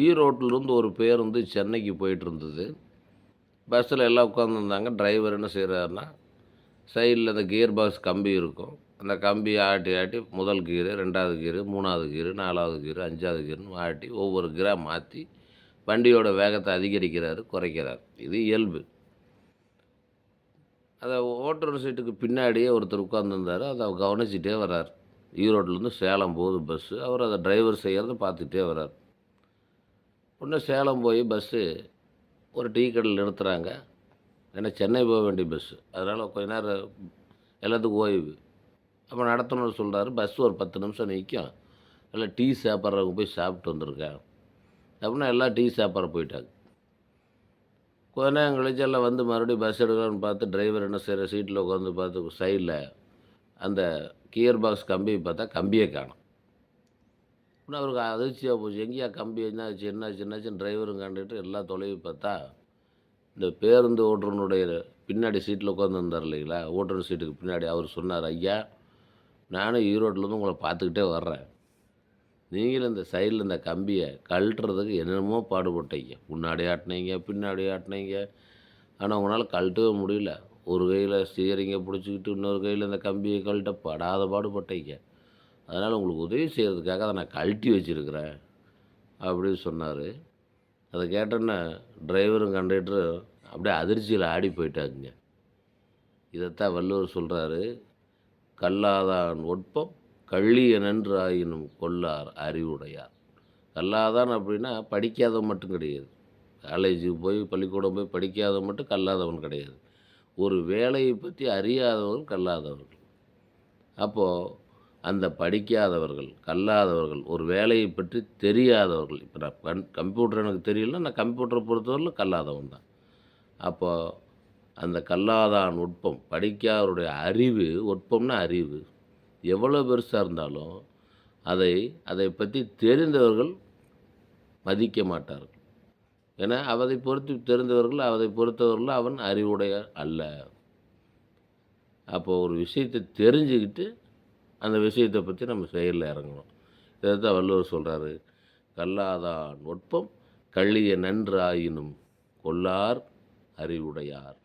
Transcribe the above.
ஈரோட்டிலிருந்து ஒரு பேருந்து சென்னைக்கு போயிட்டு இருந்தது பஸ்ஸில் எல்லாம் உட்காந்துருந்தாங்க. டிரைவர் என்ன செய்கிறாருன்னா சைடில் அந்த கியர் பாக்ஸ் கம்பி இருக்கும். அந்த கம்பியை ஆட்டி ஆட்டி முதல் கீரு ரெண்டாவது கீரு மூணாவது கீரு நாலாவது கீரு அஞ்சாவது கீருன்னு ஆட்டி ஒவ்வொரு கிராம் மாற்றி வண்டியோட வேகத்தை அதிகரிக்கிறாரு குறைக்கிறார். இது இயல்பு. அதை ஓட்டுநர் சீட்டுக்கு பின்னாடியே ஒருத்தர் உட்காந்துருந்தார் அதை கவனிச்சிட்டே வர்றார். ஈரோட்டிலேருந்து சேலம் போகுது பஸ்ஸு. அவர் அதை டிரைவர் செய்கிறத பார்த்துட்டே வர்றார். உடனே சேலம் போய் பஸ்ஸு ஒரு டீ கடையில் நிறுத்துகிறாங்க ஏன்னா சென்னை போக வேண்டிய பஸ்ஸு அதனால் கொஞ்ச நேரம் எல்லாத்துக்கும் ஓய்வு. அப்போ நடத்தணும்னு சொல்கிறாரு பஸ் ஒரு பத்து நிமிஷம் நிற்கும் இல்லை டீ சாப்பிட்றவங்க போய் சாப்பிட்டு வந்திருக்கேன் அப்படின்னா எல்லாம் டீ சாப்பிட்ற போயிட்டாங்க. கொஞ்ச நேரம் கழிச்சு எல்லாம் வந்து மறுபடியும் பஸ் எடுக்கலாம்னு பார்த்து டிரைவர் என்ன செய்கிற சீட்டில் உட்காந்து பார்த்து சைடில் அந்த கியர் பாக்ஸ் கம்பி பார்த்தா கம்பியே காணும். இன்னும் அவருக்கு அதிர்ச்சியாக போச்சு. எங்கேயா கம்பி என்னாச்சு என்னாச்சு சின்ன டிரைவரும் கண்டுட்டு எல்லாம் தொலைவி பார்த்தா இந்த பேருந்து ஓட்டுறனுடைய பின்னாடி சீட்டில் உட்காந்துருந்தார் இல்லைங்களா? ஓட்டுநர் சீட்டுக்கு பின்னாடி அவர் சொன்னார் ஐயா நானும் ஈரோட்டிலேருந்து உங்களை பார்த்துக்கிட்டே வர்றேன். நீங்களும் இந்த சைடில் இந்த கம்பியை கழட்டுறதுக்கு என்னென்னமோ பாடுபட்டீங்க. முன்னாடி ஆட்டினீங்க பின்னாடி ஆட்டினீங்க. ஆனால் உங்களால் கழட்டவே முடியல. ஒரு கையில் ஸ்டியரிங்கை பிடிச்சிக்கிட்டு இன்னொரு கையில் இந்த கம்பியை கழட்ட படாத பாடுபட்டீங்க. அதனால் உங்களுக்கு உதவி செய்கிறதுக்காக அதை நான் கழட்டி வச்சுருக்கிறேன் அப்படின்னு சொன்னார். அதை கேட்டோன்னே டிரைவரும் கண்டக்டரும் அப்படியே அதிர்ச்சியில் ஆடி போயிட்டாங்க இதைத்தான் வள்ளுவர் சொல்கிறாரு கல்லாதான் ஒட்பம் கள்ளியனென்று ஆயினும் கொல்லார் அறிவுடையார். கல்லாதான் அப்படின்னா படிக்காதவன் மட்டும் கிடையாது. காலேஜுக்கு போய் பள்ளிக்கூடம் போய் படிக்காதவன் மட்டும் கல்லாதவன் கிடையாது. ஒரு வேலையை பற்றி அறியாதவன் கல்லாதவர்கள். அப்போது அந்த படிக்காதவர்கள் கல்லாதவர்கள் ஒரு வேலையை பற்றி தெரியாதவர்கள். இப்போ நான் கண் கம்ப்யூட்டர் எனக்கு தெரியலன்னா நான் கம்ப்யூட்டரை பொறுத்தவரையில் கல்லாதவன் தான். அப்போது அந்த கல்லாதான் நுட்பம் படிக்காதவருடைய அறிவு ஒட்பம்னா அறிவு. எவ்வளோ பெருசாக இருந்தாலும் அதை அதை பற்றி தெரிந்தவர்கள் மதிக்க மாட்டார்கள். ஏன்னா அவதை பொறுத்து தெரிந்தவர்கள் அவதை பொறுத்தவர்கள் அவன் அறிவுடைய அல்ல. அப்போ ஒரு விஷயத்தை தெரிஞ்சுக்கிட்டு அந்த விஷயத்தை பற்றி நம்ம செயலில் இறங்கணும். இதை தான் வள்ளுவர் சொல்கிறாரு கல்லாதான் நுட்பம் கள்ளிய நன்றாயினும் கொள்ளார் கொல்லார் அறிவுடையார்.